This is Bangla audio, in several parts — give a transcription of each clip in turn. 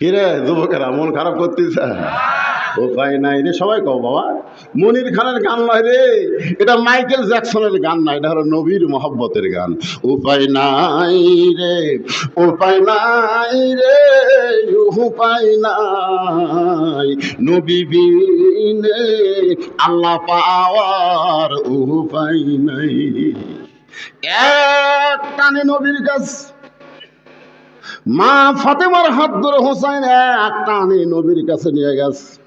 কিরে যুবকেরা, মন খারাপ করতেছে? উপায় নাই রে, সবাই কও বাবা। মনির খানের গান নয় রে, এটা মাইকেল জ্যাকসনের গান না, এটা হলো নবীর মহব্বতের গান। উপায় নাই রে উপায় নাই রে উপায় নাই। নবী বিনে আল্লাহ পাওয়ার উপায় নাই। এক টানে নবীর কাছে মা ফাতেমার হাত ধরে হোসাইন এক টানে নবীর কাছে নিয়ে গেছে।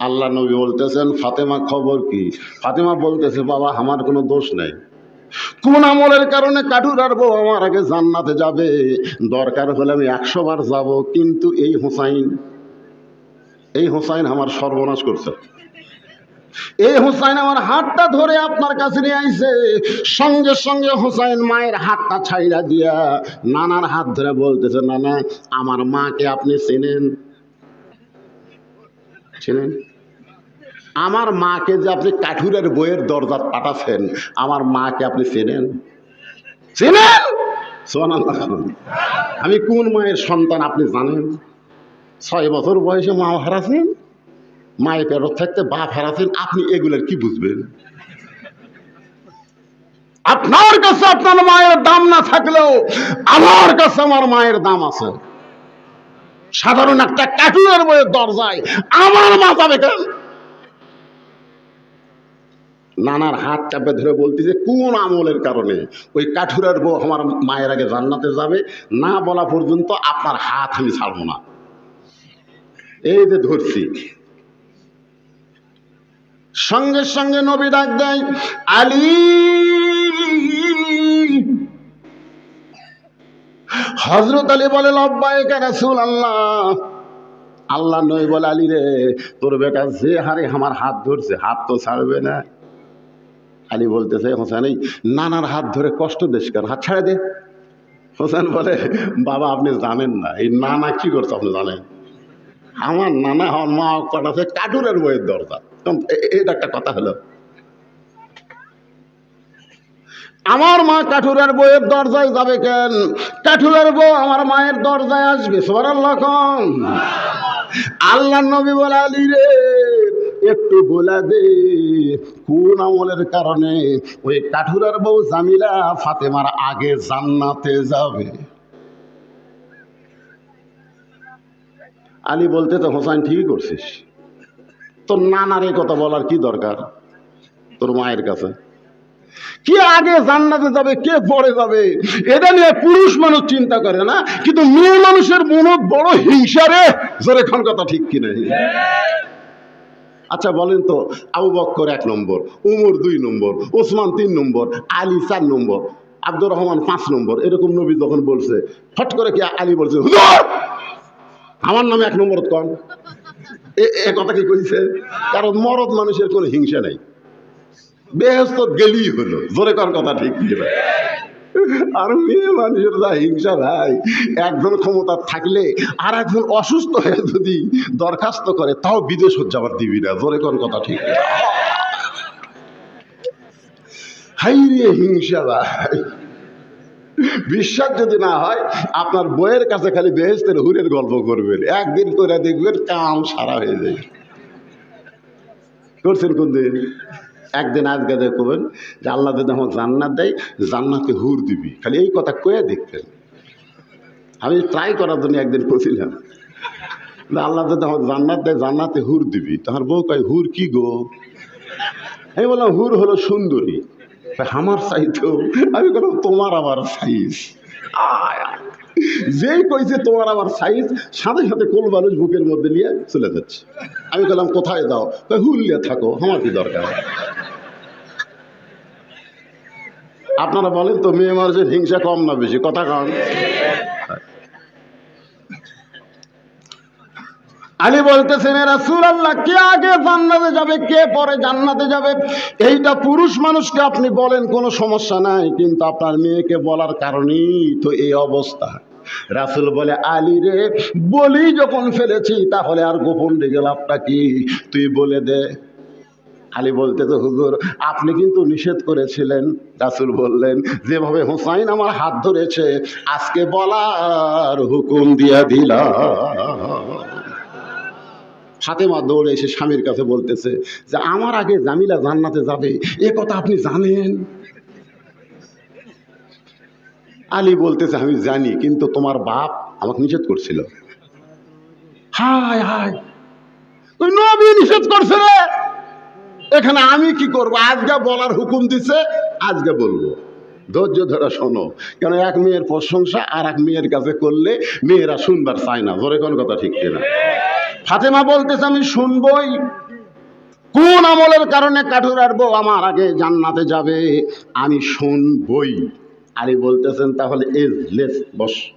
আল্লাহ নবী বলতেছেন, ফাতেমা, খবর কি? ফাতেমা বলতেছে, বাবা, আমার কোনো দোষ নাই। কোন আমলের কারণে কাঠুরার বউ আমার আগে জান্নাতে যাবে? দরকার হলে আমি একশো বার যাব। কিন্তু এই হোসাইন এই হোসাইন আমার সর্বনাশ করছে। এই হুসাইন আমার হাতটা ধরে আপনার কাছে নিয়ে আইছে। সঙ্গে সঙ্গে হুসাইন মায়ের হাতটা ছাইরা দিয়া নানার হাত ধরে বলতেছে, নানা, আমার মাকে আপনি চেনেন? চেনেন? আমার মাকে যে আপনি কাঠুরের বইয়ের দরজা পাঠাচ্ছেন, আমার মাকে আপনি চেনেন? চেনেন। আমি কোন মায়ের সন্তান আপনি জানেন? ছয় বছর বয়সে মা হারাছেন মায়ের পেরত থাকতে বাপ হারাছেন আপনি এগুলোর কি বুঝবেন? আপনার কাছে আপনার মায়ের দাম না থাকলেও আমার কাছে আমার মায়ের দাম আছে। সাধারণ একটা কাঠুরের বইয়ের দরজায় আমার মা যাবে কেন? নানার হাত চাপে ধরে বলতেছে কোন আমলের কারণে ওই কাঠুরের বউ আমার মায়ের আগে জান্নাতে যাবে? না বলা পর্যন্ত আপনার হাত আমি ছাড়বো না। এই যে ধরছি সঙ্গে সঙ্গে নবী ডাক দেয়, আলী! হজরত আলী বলে, লব্বাইক রাসূল আল্লাহ আল্লাহ নই বলে, আলী রে, তোর বেটা যে হারে আমার হাত ধরছে, হাত তো ছাড়বে না। আলী বলতেছে, হোসেন, এই নানার হাত ধরে কষ্ট দেশ কেন? হাত ছাড়ে দে। হোসেন বলে, বাবা, আপনি জানেন না, এই নানা কি করছে আপনি জানেন? আমার নানা আমার মা কটাছে কাটুরের বইয়ের দরজা। এটা একটা কথা হলো। আমার মা কাঠুরের বইয়ের দরজায় যাবে কেন? কাঠুরের বউ আমার মায়ের দরজায় আসবে সবার লক্ষণ আল্লাহ নবী বলে, আলী রে, একটু বলে দে, কোন আমলের কারণে ওই কাঠুরের বউ জামিলা ফাতেমার আগে জান্নাতে যাবে? আলী বলতে তো হোসাইন ঠিকই করছিস। তোর নানার এই কথা বলার কি দরকার? তোর মায়ের কাছে। কে আগে জান্নাতে যাবে, কে পরে যাবে? এটা নিয়ে পুরুষ মানুষ চিন্তা করে না, কিন্তু মেয়ে মানুষের মনে বড় হিংসা রে জোরে খান কথা ঠিক কিনা আচ্ছা বলেন তো, আবু বক্কর এক নম্বর, উমর দুই নম্বর, ওসমান তিন নম্বর, আলী চার নম্বর, আব্দুর রহমান পাঁচ নম্বর, এরকম নবী যখন বলছে, ফট করে কি আলী বলছে আমার নামে এক নম্বর কন? এ কথা কি কইছে? কারণ মরদ মানুষের কোনো হিংসা নাই। বেহস্ত গেলেই হলো। জোরে কর কথা ঠিক আর মেয়ে মানুষের যা হিংসা ভাই, একজন ক্ষমতা থাকলে আর একজন অসুস্থ হয়ে যদি দরখাস্ত করে, তাও বিদেশ যাবার দিবি না। জোরে কর কথা ঠিক হাই রে হিংসা ভাই। বিশ্বাস যদি না হয়, আপনার বইয়ের কাছে খালি বেহেস্তের হুরের গল্প করবেন। একদিন করে দেখবেন কাম সারা হয়ে যায়। করছেন কোন দিন? একদিন আজকে দেখবেন যে আল্লাহ যদি আমার জান্নাত দেয়, জান্নাতে হুর দিবি। খালি এই কথা কয়ে দেখতেন আমি ট্রাই করার জন্য একদিন করছিলাম আল্লাহ যদি আমার জান্নাত দেয়, জান্নাতে হুর দিবি। তোমার বউ কয়, হুর কি গো? আমি বললাম, হুর হলো সুন্দরী। আমার চাইতো আমি বললাম, তোমার আবার সাইজ যেই কইছে, তোমার আমার সাইজ সাথে সাথে কোল মানুষ বুকের মধ্যে নিয়ে চলে যাচ্ছে। আমি বললাম, কোথায় যাও? হুললে থাকো, আমার কি দরকার? আপনারা বলেন তো, মেয়ে মানুষের হিংসা কম না বেশি? কথা কম? আলী বলতেছেন রাসূল আল্লাহ কে আগে জান্নাতে যাবে, কে পরে জান্নাতে যাবে? এইটা পুরুষ মানুষকে আপনি বলেন, কোনো সমস্যা নাই, কিন্তু আপনার মেয়েকে বলার কারণেই তো এই অবস্থা। রাসূল বলে, আলী রে, বলি যখন ফেলেছি, তাহলে আর গোপন রেগে লাভটা কি? তুই বলে দে। আলী বলতে তো হুজুর, আপনি কিন্তু নিষেধ করেছিলেন। রাসুল বললেন, যেভাবে হুসাইন আমার হাত ধরেছে, আজকে বলার হুকুম দিয়া দিলাম। ফাতেমা দৌড়ে এসে স্বামীর কাছে বলতেছে যে, আমার আগে জামিলা জান্নাতে যাবে, এ কথা আপনি জানেন? আলী বলতেছে, আমি জানি, কিন্তু তোমার বাপ আমাকে নিষেধ করছিল। হায় হায়! নবী নিষেধ করছে রে! এখানে আমি কি করব? আজকে বলার হুকুম দিছে, আজকে বলব। ধৈর্য ধরে শোনো, কেন এক মেয়ের প্রশংসা আর এক মেয়ের কাছে করলে মেয়েরা শুনবার চায় না। জোরে কোন কথা ঠিক কিনা? ফাতেমা বলতেছে, আমি শুনবই। কোন আমলের কারণে কাঠুরার বউ আমার আগে জান্নাতে যাবে? আমি শুনবই। আরে বলতেছেন, তাহলে এজ লেস বস।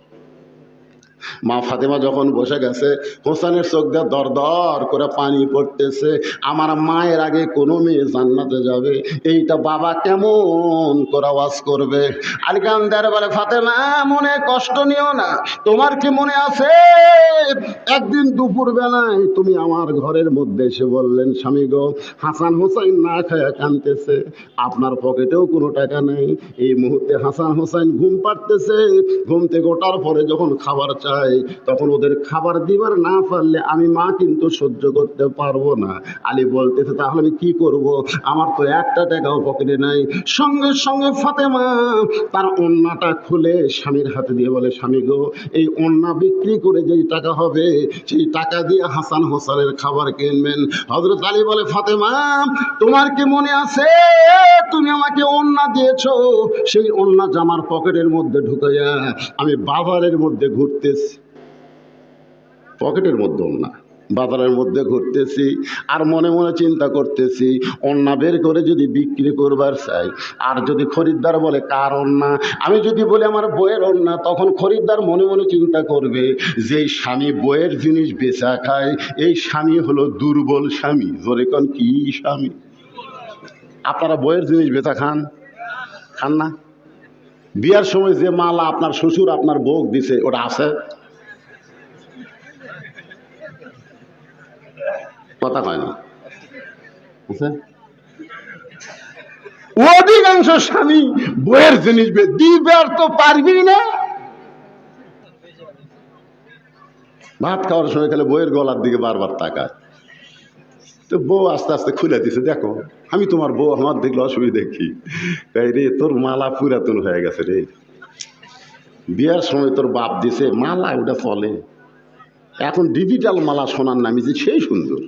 মা ফাতেমা যখন বসে গেছে, হোসেনের চোখ দিয়ে দর দর করে পানি পড়তেছে, আমার মায়ের আগে কোনো মেয়ে জান্নাতে যাবে, এইটা বাবা কেমন করে আওয়াজ করবে? আলিকান্দার বলে, ফাতেমা, মনে কষ্ট নিও না, তোমার কি মনে আছে? একদিন দুপুর বেলায় তুমি আমার ঘরের মধ্যে এসে বললেন, স্বামী গো, হাসান হোসাইন না খায়া কানতেছে আপনার পকেটেও কোনো টাকা নেই। এই মুহূর্তে হাসান হোসাইন ঘুম পাড়তেছে, ঘুম থেকে ওঠার পরে যখন খাবার চাই তখন ওদের খাবার দিবার না পারলে আমি মা কিন্তু সহ্য করতে পারব না। আলী বলতেছে, তাহলে আমি কি করব? আমার তো একটা টাকাও পকেটে নাই। সঙ্গে সঙ্গে ফাতেমা তার অন্যটা খুলে স্বামীর হাতে দিয়ে বলে, স্বামী গো, এই অন্যা বিক্রি করে যেই টাকা হবে, সেই টাকা দিয়ে হাসান হোসানের খাবার কিনবেন। হজরত আলী বলে, ফাতেমা, তোমার কি মনে আছে? তুমি আমাকে অন্যা দিয়েছ। সেই অন্যা জামার পকেটের মধ্যে ঢুকাইয়া আমি বাজারের মধ্যে ঘুরতেছি। পকেটের মধ্যে অন্যা বাজারের মধ্যে ঘুরতেছি, আর মনে মনে চিন্তা করতেছি অন্যা বের করে যদি বিক্রি করবার চাই। আর যদি খরিদ্দার বলে, কার অন্যা আমি যদি বলি, আমার বইয়ের অন্যা তখন খরিদ্দার মনে মনে চিন্তা করবে যে স্বামী বইয়ের জিনিস বেচা খায়, এই স্বামী হলো দুর্বল স্বামী। জোরে কন, কি স্বামী? আপনারা বইয়ের জিনিস বেচা খান? খান না? বিয়ার সময় যে মালা আপনার শ্বশুর আপনার বউ দিছে, ওটা আছে? কথা হয় না। অধিকাংশ স্বামী বইয়ের জিনিস দিবার তো পারবি না। ভাত খাওয়ার সময় খালি বইয়ের গলার দিকে বারবার তাকায়। তো বউ আস্তে আস্তে খুলে দিছে, দেখো, আমি তোমার বউ, আমার দেখলে অসুবিধা কি? রে, তোর মালা পুরাতন হয়ে গেছে রে। বিয়ার সময় তোর বাপ দিছে, মালা ওটা চলে। এখন ডিজিটাল মালা শোনার সোনার নামিছে সেই সুন্দর।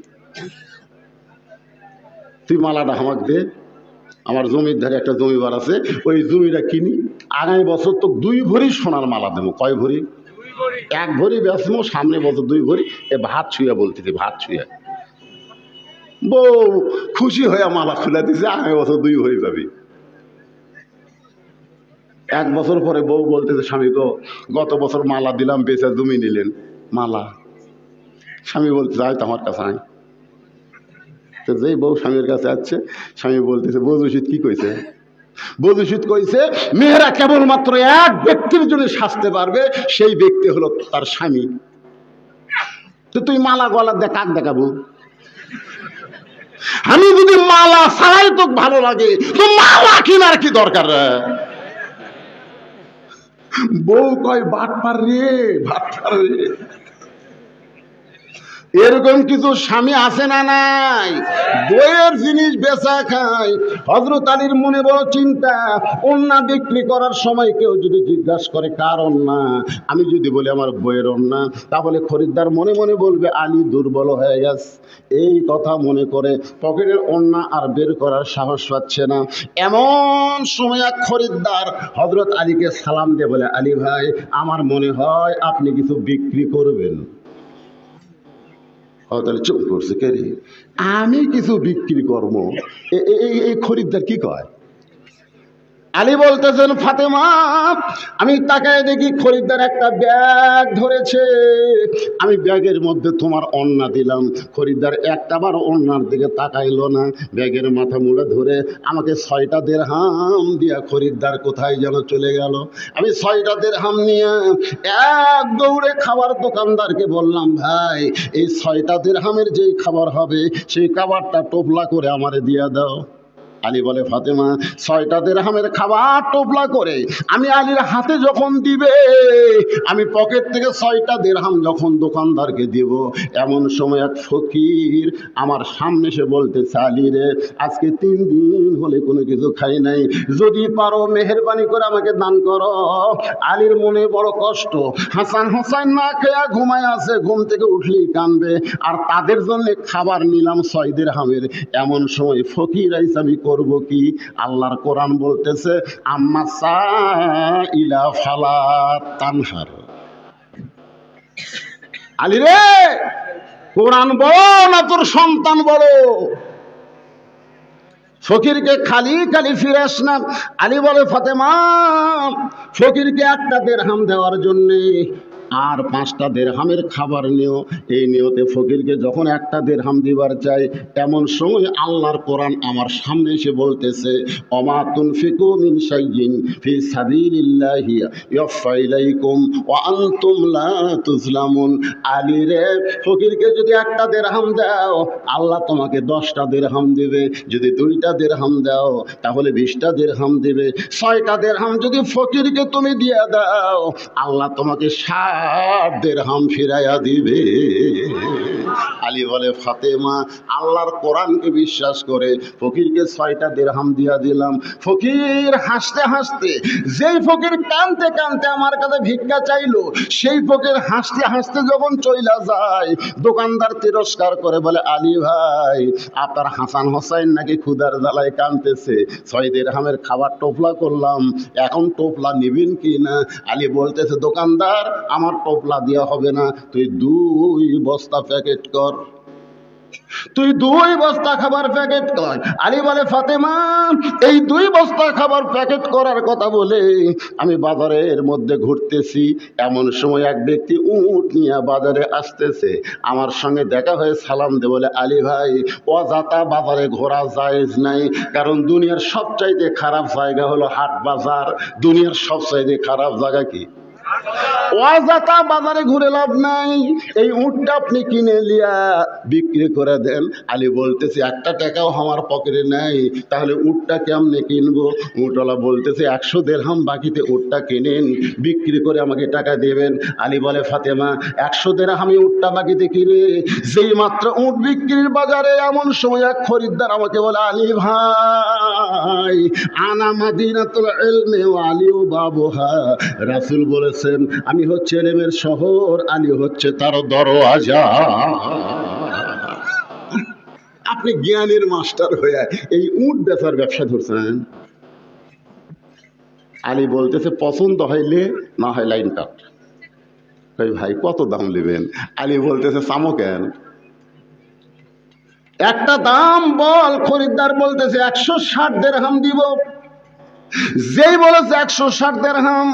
তুই মালাটা আমাকে দে। আমার জমির ধারে একটা জমিবার আছে, ওই জমিটা কিনি। আগামী বছর তো দুই ভরি সোনার মালা দেবো। কয় ভরি? এক ভরি বেসমো সামনে বছর দুই ভরি। এ ভাত ছুঁয়া বলতেছি, ভাত ছুঁয়া। বউ খুশি হয়ে মালা খুলে দিছে, আগামী বছর দুই ভরি পাবি। এক বছর পরে বউ বলতেছে, স্বামী গো, গত বছর মালা দিলাম, বেচা জমি নিলেন। মালা। স্বামী বলতে যাই তো আমার কাছে আয়। তো যেই বউ স্বামীর কাছে আসছে, স্বামী বলতেছে বৌদূষিত কি কইছে? বৌদূষিত কইছে, মেয়েরা কেবলমাত্র এক ব্যক্তির জন্য সাজতে পারবে, সেই ব্যক্তি হলো তার স্বামী। তো তুই মালা গলা দেখ কাক দেখাবো? আমি যদি মালা ছাড়াই তো ভালো লাগে, তো মালা কিনার কি দরকার? বউ কয় বাট পার রে ভাট পার রে। এরকম কিছু স্বামী আছে না নাই? বইয়ের জিনিস বেচা খায়। হজরত আলীর মনে বড় চিন্তা অন্যা বিক্রি করার সময় কেউ যদি জিজ্ঞাসা করে, কার অন্যা আমি যদি বলি, আমার বইয়ের অন্যা তাহলে খরিদ্দার মনে মনে বলবে, আলী দুর্বল হয়ে গেছে। এই কথা মনে করে পকেটের অন্যা আর বের করার সাহস পাচ্ছে না। এমন সময় এক খরিদ্দার হজরত আলীকে সালাম দিয়ে বলে, আলী ভাই, আমার মনে হয় আপনি কিছু বিক্রি করবেন। তাহলে চুপ করছে কে রে? আমি কিছু বিক্রি করব। এই খরিদ্দার কি কয়? আলী বলতেছেন, ফাতেমা, আমি তাকায় দেখি খরিদ্দার একটা ব্যাগ ধরেছে। আমি ব্যাগের মধ্যে তোমার অন্না দিলাম। খরিদ্দার একটাবার অন্যার দিকে তাকাইলো না। ব্যাগের মাথা মুড়ে ধরে আমাকে ছয়টা দের হাম দিয়া খরিদ্দার কোথায় যেন চলে গেল। আমি ছয়টা দের হাম নিয়ে এক দৌড়ে খাবার দোকানদারকে বললাম, ভাই, এই ছয়টা দের হামের যেই খাবার হবে, সেই খাবারটা টোপলা করে আমারে দিয়া দাও। আলী বলে, ফাতেমা, ছয়টা দেড়হামের খাবার টোপলা করে আমি আলীর হাতে যখন দিবে, আমি পকেট থেকে ছয়টা দেড়হাম যখন দোকানদারকে দিব। এমন সময় এক ফকির আমার সামনে এসে বলতেছে, আলী রে, আজকে তিন দিন হলে কোনো কিছু খাই নাই। যদি পারো মেহরবানি করে আমাকে দান করো। আলীর মনে বড় কষ্ট। হাসান হোসাইন না খেয়া ঘুমায় আছে, ঘুম থেকে উঠলেই কানবে আর তাদের জন্য খাবার নিলাম ছয় দেড়হামের। এমন সময় ফকির আইস আমি করব কি? আল্লাহর কোরআন বলতেছে, আম্মা ইলা ফালা তানহার। আলী রে! কোরআন বড় না তোর সন্তান বড় ফকিরকে খালি খালি ফিরাস না। আলী বলে, ফাতেমা, ফকিরকে একটা দেড়হাম দেওয়ার জন্যে আর পাঁচটা দেড়হামের খাবার নিও। এই নিয়তে ফকিরকে যখন একটা দেড়হাম দিবার চাই, এমন সময় আল্লাহর কোরআন আমার সামনে এসে বলতেছে অমা তুনফিকু মিন শাইইন ফি সাবিলিল্লাহি ইয়াফা ইলাইকুম ওয়া আনতুম লা তুজলামুন আলী রে, ফকিরকে যদি একটা দেড়হাম দাও, আল্লাহ তোমাকে দশটা দেড়হাম দেবে। যদি দুইটা দেড়হাম দাও, তাহলে বিশটা দেড়হাম দেবে। ছয়টা দেড়হাম যদি ফকিরকে তুমি দিয়ে দাও, আল্লাহ তোমাকে ষাট দেড়হাম ফিরাইয়া দিবে। আলী বলে, ফাতেমা, আল্লাহর কোরআনকে বিশ্বাস করে ফকিরকে ছয়টা দেড়হাম দিয়া দিলাম। ফকির হাসতে হাসতে, যেই ফকির কানতে কানতে আমার কাছে ভিক্ষা চাইলো, সেই ফকির হাসতে হাসতে যখন চইলা যায়, দোকানদার তিরস্কার করে বলে, আলী ভাই, আপনার হাসান হোসাইন নাকি ক্ষুদার জ্বালায় কানতেছে। ছয় দেড়হামের খাবার টোপলা করলাম, এখন টোপলা নিবেন কি না আলী বলতেছে, দোকানদার, আমার টোপলা দেওয়া হবে না। তুই দুই বস্তা প্যাকেট কর তুই দুই বস্তা খাবার প্যাকেট কর। আলী বলে, ফাতেমা, এই দুই বস্তা খাবার প্যাকেট করার কথা বলে আমি বাজারের মধ্যে ঘুরতেছি। এমন সময় এক ব্যক্তি উট নিয়ে বাজারে আসতেছে। আমার সঙ্গে দেখা হয়ে সালাম দে বলে, আলী ভাই অজাতা বাজারে ঘোরা জায়েজ নাই। কারণ দুনিয়ার সবচাইতে খারাপ জায়গা হলো হাট বাজার। দুনিয়ার সবচাইতে খারাপ জায়গা কি? অজাতা বাজারে ঘুরে লাভ নাই। এই উটটা আপনি কিনে লিয়া বিক্রি করে দেন। আলী বলতেছে, একটা টাকাও আমার পকেটে নাই, তাহলে উটটা কেমনে কিনবো? উটওয়ালা বলতেছে, একশো দেড়হাম বাকিতে উটটা কিনেন, বিক্রি করে আমাকে টাকা দেবেন। আলী বলে, ফাতেমা, একশো দেড়হামে উটটা বাকিতে কিনে, যেই মাত্র উট বিক্রির বাজারে এমন সময় এক খরিদ্দার আমাকে বলে, আলী ভাই, আনা মাদিনাতুল ওয়া আলিউ বাবুহা। রাসূল বলেছেন, আমি হচ্ছে এলেমের শহর, আলী হচ্ছে তার দরওয়াজা। আপনি জ্ঞানের মাস্টার হয়ে এই উট বেচার ব্যবসা ধরছেন। আলী বলতেছে, পছন্দ হইলে না হয় লাইন কাট। ভাই, কত দাম নেবেন? আলী বলতেছে, চামো কেন? একটা দাম বল, খরিদ্দার বলতেছে, একশো ষাট দেড়হাম দিব। যেই বলেছে একশো ষাট দেড়হাম,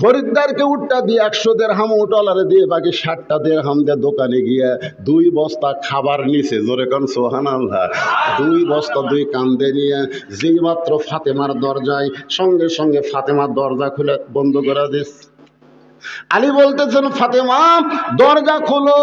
খরিদ্দারকে উঠটা দিয়ে একশো দেড়হাম উটলারে দিয়ে বাকি ষাটটা দেড়হাম দিয়ে দোকানে গিয়ে দুই বস্তা খাবার নিছে। জোরে কান সোহান আল্লাহ দুই বস্তা, দুই কান্দে নিয়ে যেই মাত্র ফাতেমার দরজায়, সঙ্গে সঙ্গে ফাতেমার দরজা খুলে বন্ধ করে দিস। আলী বলতেছেন, ফাতেমা, দরজা খোলো।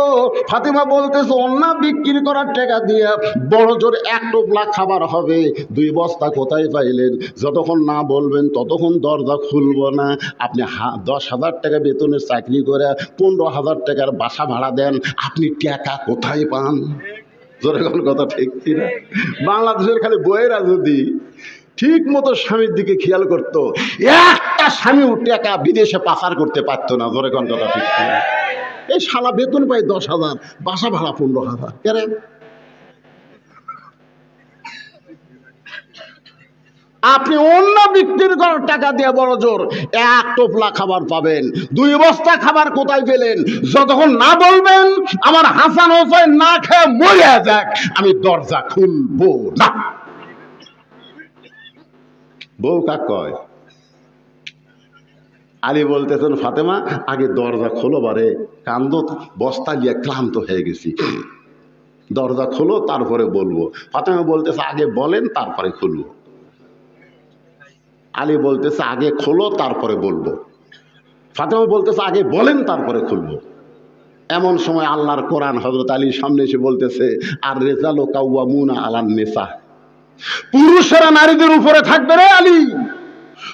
ফাতেমা বলতেছে অন্য বিক্রি করার টাকা দিয়ে বড় জোর এক টোপলা খাবার হবে। দুই বস্তা কোথায় পাইলেন? যতক্ষণ না বলবেন, ততক্ষণ দরজা খুলবো না। আপনি দশ হাজার টাকা বেতনের চাকরি করে পনেরো হাজার টাকার বাসা ভাড়া দেন। আপনি টাকা কোথায় পান? জোরে কথা ঠিক কিনা? বাংলাদেশের খালি বইয়েরা যদি ঠিক মতো স্বামীর দিকে খেয়াল করতো। একটা স্বামী টাকা বিদেশে পাচার করতে পারতো না জোরে কোন কথা ঠিক এই শালা বেতন পাই দশ হাজার, বাসা ভাড়া পনেরো হাজার। কেন আপনি অন্য বিক্রির করার টাকা দিয়ে বড় জোর, এক টোপলা খাবার পাবেন, দুই বস্তা খাবার কোথায় পেলেন? যতক্ষণ না বলবেন, আমার হাসান হোসেন না খেয়ে মরে যাক, আমি দরজা খুলবো না। বউ কাক কয়? আলী বলতেছেন, ফাতেমা, আগে দরজা খোলো বারে। কান্দ, বস্তা দিয়ে ক্লান্ত হয়ে গেছি। দরজা খোলো, তারপরে বলব। ফাতেমা বলতেছে, আগে বলেন, তারপরে খুলবো। আলী বলতেছে, আগে খোলো, তারপরে বলব। ফাতেমা বলতেছে, আগে বলেন, তারপরে খুলবো। এমন সময় আল্লাহর কোরআন হজরত আলীর সামনে এসে বলতেছে, আর রেজালো কাউয়া মুনা আলান নেশা পুরুষেরা নারীদের উপরে থাকবে রে আলী।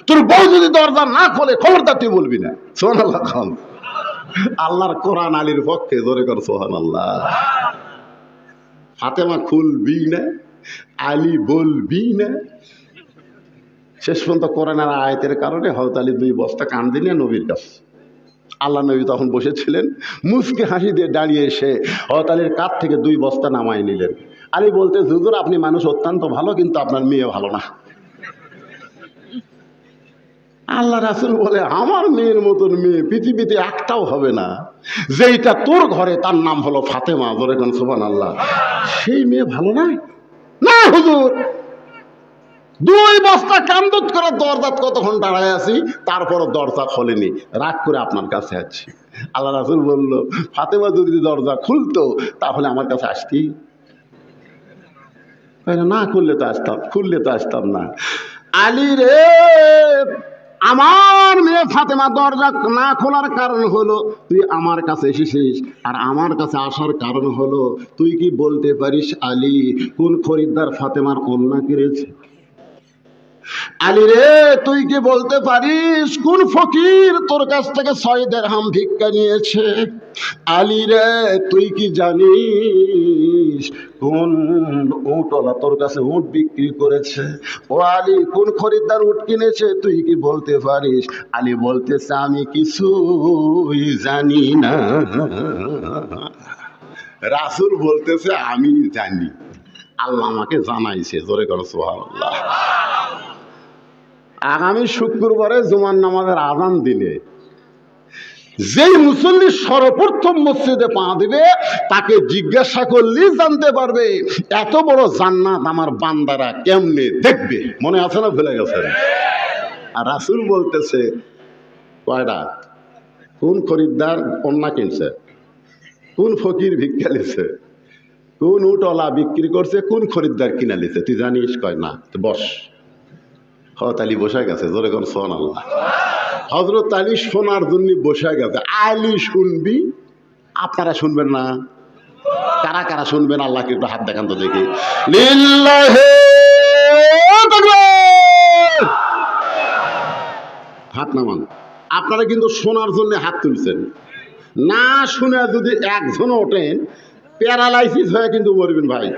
তোর বউ যদি দরজা না খোলে, খবরদার তুই বলবি না। সোহান আল্লাহ খান। আল্লাহর কোরআন আলীর পক্ষে, জোরে কর সোহান আল্লাহ ফাতেমা খুলবি না, আলী বলবি না। শেষ পর্যন্ত কোরআনের আয়তের কারণে হজরত আলী দুই বস্তা কান দিলে নবীর কাছে। আল্লাহ নবী তখন বসেছিলেন মুসকে হাসি দিয়ে দাঁড়িয়ে এসে হজরত আলীর কাছ থেকে দুই বস্তা নামাই নিলেন। আলী বলতে, হুজুর, আপনি মানুষ অত্যন্ত ভালো, কিন্তু আপনার মেয়ে ভালো না। আল্লাহ রাসুল বলে, আমার মেয়ের মতন মেয়ে পৃথিবীতে একটাও হবে না। যেইটা তোর ঘরে, তার নাম হলো ফাতেমা। ধরে কোন আল্লাহ সেই মেয়ে ভালো না? না, হুজুর। দুই বস্তা কান্দত করে দরজাত কতক্ষণ দাঁড়ায় আছি তারপর দরজা খোলেনি। রাগ করে আপনার কাছে আছি আল্লাহ রাসুল বলল, ফাতেমা যদি দরজা খুলতো, তাহলে আমার কাছে আসতি? না, খুললে তো আসতাম, খুললে তো আসতাম না। আলী রে, আমার মেয়ে ফাতেমা দরজা না খোলার কারণ হলো, তুই আমার কাছে এসেছিস আর আমার কাছে আসার কারণ হলো, তুই কি বলতে পারিস আলী, কোন খরিদ্দার ফাতেমার কন্যা কিনেছে? আলী রে, তুই কি বলতে পারিস কোন ফকির তোর কাছ থেকে ছয় দেড় হাম ভিক্ষা নিয়েছে? আলী রে, তুই কি জানিস কোন উটওয়ালা তোর কাছে উট বিক্রি করেছে? ও আলী, কোন খরিদ্দার উট কিনেছে? তুই কি বলতে পারিস? আলী বলতেছে, আমি কিছুই জানি না। রাসুল বলতেছে, আমি জানি। আল্লাহ আমাকে জানাইছে, জোরে করো, সুবহানাল্লাহ। আগামী শুক্রবারে জুমার নামাজের আজান দিলে যেই মুসল্লি সর্বপ্রথম মসজিদে পা দিবে, তাকে জিজ্ঞাসা করলেই জানতে পারবে, এত বড় জান্নাত আমার বান্দারা কেমনে দেখবে? মনে আছে না ভুলে গেছেন? আর রাসুল বলতেছে কয়টা কোন খরিদ্দার কন্যা কিনছে? কোন ফকির ভিক্ষা লিছে কোন উটলা বিক্রি করছে? কোন খরিদ্দার কিনা লিছে তুই জানিস? কয় না বস। হজরত আলী বসে গেছে, জোরে কোন সোন আল্লাহ হজরত আলী শোনার জন্য বসে গেছে। আলী শুনবি? আপনারা শুনবেন না। কারা কারা শুনবেন? আল্লাহকে একটু হাত দেখান তো দেখি! হাত নামান। আপনারা কিন্তু শোনার জন্য হাত তুলছেন। না শুনে যদি একজন ওঠেন, প্যারালাইসিস হয়ে কিন্তু মরবেন ভাই।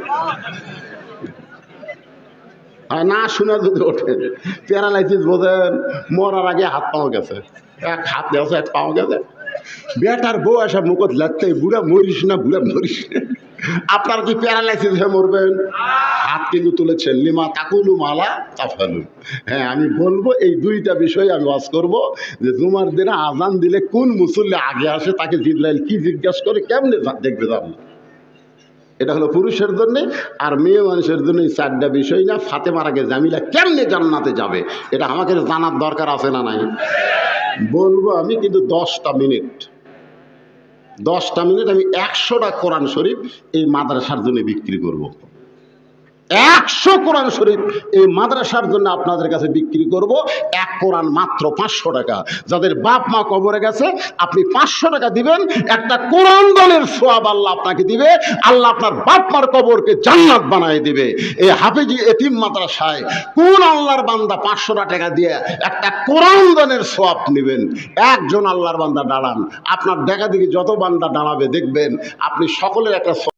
আর না শুনে যদি ওঠেন প্যারালাইসিস বোঝেন, মরার আগে হাত পাওয়া গেছে। এক হাত দেওয়া এক পাওয়া গেছে। বেটার বউ এসব মুখত লাগতে বুড়া মরিস না, বুড়া মরিস আপনার কি প্যারালাইসিস হয়ে মরবেন? হাত কিন্তু তুলেছেন লিমা তাকুলু মালা তাফালু। হ্যাঁ আমি বলব, এই দুইটা বিষয়ে আমি ওয়াজ করব, যে জুমার দিনে আজান দিলে কোন মুসল্লি আগে আসে, তাকে জিব্রাইল কি জিজ্ঞাসা করে, কেমনে দেখবে জানো? এটা হলো পুরুষের জন্যে, আর মেয়ে মানুষের জন্য এই চারটা বিষয় না, ফাতেমার আগে জামিলা কেমনে জান্নাতে যাবে? এটা আমাকে জানার দরকার আছে না নাই? বলব আমি কিন্তু দশটা মিনিট। দশটা মিনিট আমি একশোটা কোরআন শরীফ এই মাদ্রাসার জন্য বিক্রি করব। একশো কোরআন শরীফ এই মাদ্রাসার জন্য আপনাদের কাছে বিক্রি করব। এক কোরআন মাত্র পাঁচশো টাকা। যাদের বাপ মা কবরে গেছে, আপনি পাঁচশো টাকা দিবেন। একটা কোরআন দলের সোয়াব আল্লাহ আপনাকে দিবে। আল্লাহ আপনার বাপ মার কবরকে জান্নাত বানায় দিবে। এই হাফেজি এতিম মাদ্রাসায় কোন আল্লাহর বান্দা পাঁচশো টাকা দিয়ে একটা কোরআন দানের সোয়াব নেবেন? একজন আল্লাহর বান্দা দাঁড়ান। আপনার দেখা দেখি যত বান্দা দাঁড়াবে, দেখবেন আপনি সকলের একটা